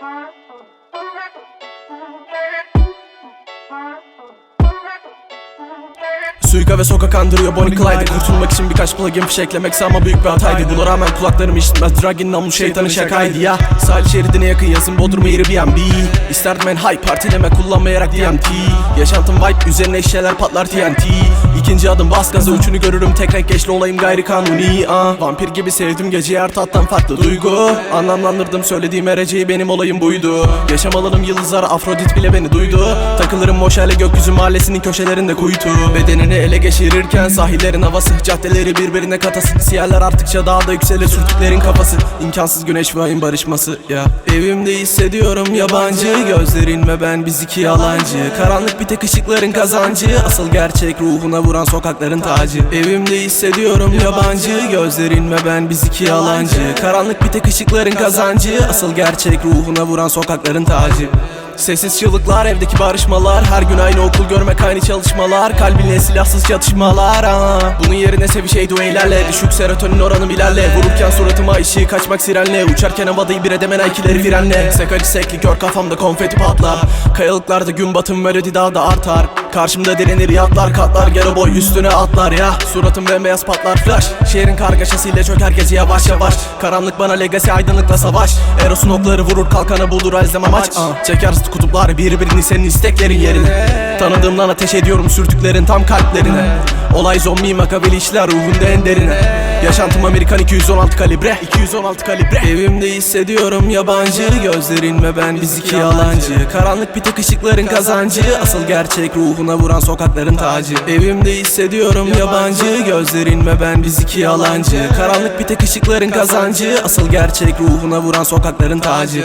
Huh? Suika ve sokak andırıyor Bonnie Clyde. Kurtulmak için birkaç plugin fişeklemekse ama büyük bir hataydı. Buna rağmen kulaklarım işitmez. Dragin namlu şeytanın şakaydı ya. Sahil şeridine yakın yazın Bodrum'a yeri B&B İsterdim en high partileme kullanmayarak DMT Yaşantım vibe üzerine eşyalar patlar TNT İkinci adım bas gaza uçunu görürüm. Tek renk geçli olayım gayri kanuni. Ah. Vampir gibi sevdim geceyi her tattan farklı duygu. Anlamlandırdım söylediğim ereceği benim olayım buydu. Yaşam alanım yıldızlar Afrodit bile beni duydu. Takılırım moşale gökyüzü mahallesinin köşelerinde kuytu. Bedenini ele geçirirken sahillerin havası Caddeleri birbirine katasın Siyerler arttıkça daha da yükselir sürtüklerin kafası. İmkansız güneş ve ayın barışması ya. Evimde hissediyorum yabancı Gözlerin ve ben biz iki yalancı. Karanlık bir tek ışıkların kazancı Asıl gerçek ruhuna vuran sokakların tacı. Evimde hissediyorum yabancı Gözlerin ve ben biz iki yalancı. Karanlık bir tek ışıkların kazancı Asıl gerçek ruhuna vuran sokakların tacı. Sessiz çığlıklar, evdeki barışmalar Her gün aynı okul görmek, aynı çalışmalar. Kalbinle silahsız çatışmalar aa. Bunun yerine sevişey dueylerle Düşük serotonin oranım ilerle. Vururken suratıma ışığı kaçmak sirenle. Uçarken havadayı bir edemen ikileri frenle. Sekacı sekli kör kafamda konfeti patlar. Kayalıklarda gün batım melodi daha da artar Karşımda direnir yatlar katlar Yarı boy üstüne atlar ya. Suratım bembeyaz patlar flash. Şehrin kargaşasıyla çöker gece yavaş yavaş. Karanlık bana legacy aydınlıkla savaş. Eros'un okları vurur kalkanı bulur elzem amaç uh. Çeker zıt kutuplar birbirini senin isteklerin yerine. Tanıdığımdan ateş ediyorum sürtüklerin tam kalplerine. Olay zombi makabeli işler ruhunda en derine Yaşantım Amerikan 216 kalibre. 216 kalibre. Evimde hissediyorum yabancı Gözlerin ve ben biz iki yalancı. Karanlık bir tek ışıkların kazancı. Asıl gerçek ruhuna vuran sokakların tacı. Evimde hissediyorum yabancı. Gözlerin ve ben biz iki yalancı. Karanlık bir tek ışıkların kazancı. Asıl gerçek ruhuna vuran sokakların tacı